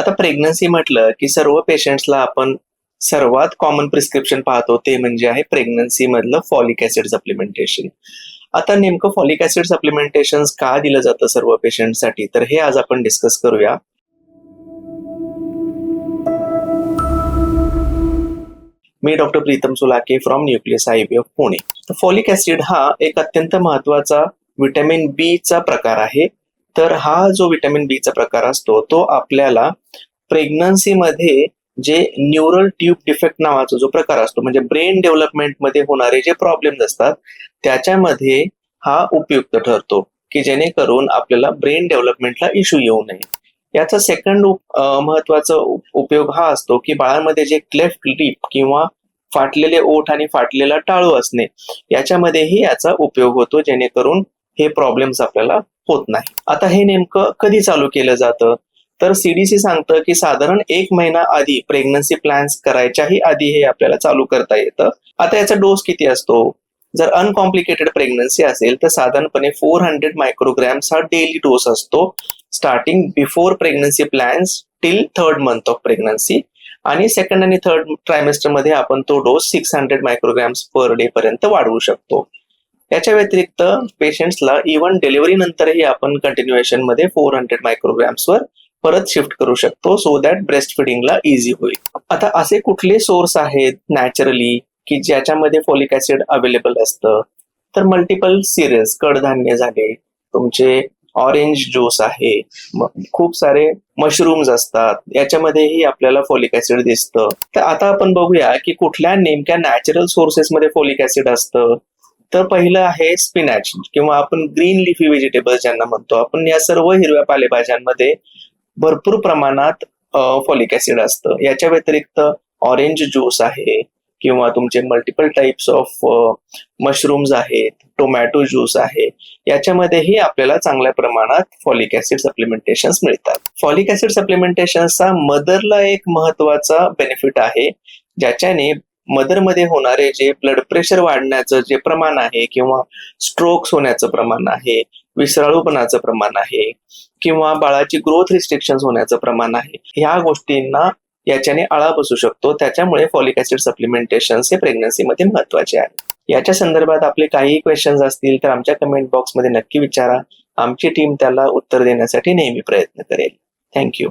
आता प्रेग्नन्सी म्हटलं की सर्व पेशंट्सला आपण सर्वात कॉमन प्रिस्क्रिप्शन पाहतो ते म्हणजे आहे प्रेग्नन्सी मधलं फॉलिक ऍसिड सप्लिमेंटेशन आता नेमकं फॉलिक ऍसिड सप्लिमेंटेशन का दिलं जातं सर्व पेशंटसाठी तर हे आज आपण डिस्कस करूया. मी doctor Pritam Sulake from Nucleus IVF Pune तर फॉलिक ऍसिड हा एक अत्यंत महत्त्वाचा व्हिटॅमिन बी चा प्रकार आहे. तर हा जो विटॅमिन बीचा प्रकार असतो तो आपल्याला प्रेग्नन्सीमध्ये जे न्यूरल ट्यूब डिफेक्ट नावाचा जो प्रकार असतो म्हणजे ब्रेन डेव्हलपमेंटमध्ये होणारे जे प्रॉब्लेम्स असतात त्याच्यामध्ये हा उपयुक्त ठरतो की जेणेकरून आपल्याला ब्रेन डेव्हलपमेंटला इश्यू येऊ नये. याचा सेकंड महत्त्वाचा उपयोग हा असतो की बाळामध्ये जे क्लेफ्ट लिप किंवा फाटलेले ओठ आणि फाटलेला टाळू असणे याच्यामध्येही याचा उपयोग होतो जेणेकरून हे प्रॉब्लेम्स आपल्याला होत नाही. आता हे नेमकं कधी चालू केलं जातं? तर सीडीसी सांगतं की साधारण एक महिना आधी प्रेग्नन्सी प्लॅन्स करायच्याही आधी हे आपल्याला चालू करता येतं. आता याचा डोस किती असतो? जर अनकॉम्प्लिकेटेड प्रेग्नन्सी असेल तर साधारणपणे फोर हंड्रेड मायक्रोग्रॅम्स हा डेली डोस असतो. Starting before pregnancy plans till third month of pregnancy आणि सेकंड आणि थर्ड ट्रायमेस्टरमध्ये आपण तो dose six hundred micrograms per day पर्यंत वाढवू शकतो. याच्या व्यतिरिक्त पेशंट्सला इव्हन डिलिव्हरी नंतरही आपण कंटिन्युएशनमध्ये फोर हंड्रेड मायक्रोग्रॅम्स वर परत शिफ्ट करू शकतो सो दॅट ब्रेस्ट फिडिंगला इझी होईल. आता असे कुठले सोर्स आहेत नॅचरली की ज्याच्यामध्ये फॉलिक ऍसिड अवेलेबल असतं? तर मल्टिपल सिरियल्स कडधान्य झाले तुमचे ऑरेंज ज्यूस आहे खूप सारे मशरूम्स असतात याच्यामध्येही आपल्याला फॉलिक ऍसिड दिसतं. तर आता आपण बघूया की कुठल्या नेमक्या नॅचरल सोर्सेसमध्ये फॉलिक ऍसिड असतं? तर पहिलं आहे स्पिनॅच किंवा आपण ग्रीन लिफी व्हेजिटेबल्स ज्यांना म्हणतो. आपण या सर्व हिरव्या पालेभाज्यांमध्ये भरपूर प्रमाणात फॉलिक ऍसिड असतं. याच्या व्यतिरिक्त ऑरेंज ज्यूस आहे किंवा तुमचे मल्टिपल टाइप्स ऑफ मशरूम्स आहेत टोमॅटो ज्यूस आहे. याच्यामध्येही आपल्याला चांगल्या प्रमाणात फॉलिक ऍसिड सप्लिमेंटेशन मिळतात. फॉलिक ऍसिड सप्लिमेंटेशनचा मदरला एक महत्त्वाचा बेनिफिट आहे ज्याच्याने मदरमध्ये होणारे जे ब्लड प्रेशर वाढण्याचं जे प्रमाण आहे किंवा स्ट्रोक्स होण्याचं प्रमाण आहे विसराळूपणाचं प्रमाण आहे किंवा बाळाची ग्रोथ रिस्ट्रिक्शन होण्याचं प्रमाण आहे ह्या गोष्टींना याच्याने आळा बसू शकतो. त्याच्यामुळे फॉलिक ऍसिड सप्लिमेंटेशन हे प्रेग्नन्सीमध्ये महत्त्वाचे आहे. याच्या संदर्भात आपले काही क्वेश्चन्स असतील तर आमच्या कमेंट बॉक्समध्ये नक्की विचारा. आमची टीम त्याला उत्तर देण्यासाठी नेहमी प्रयत्न करेल. थँक्यू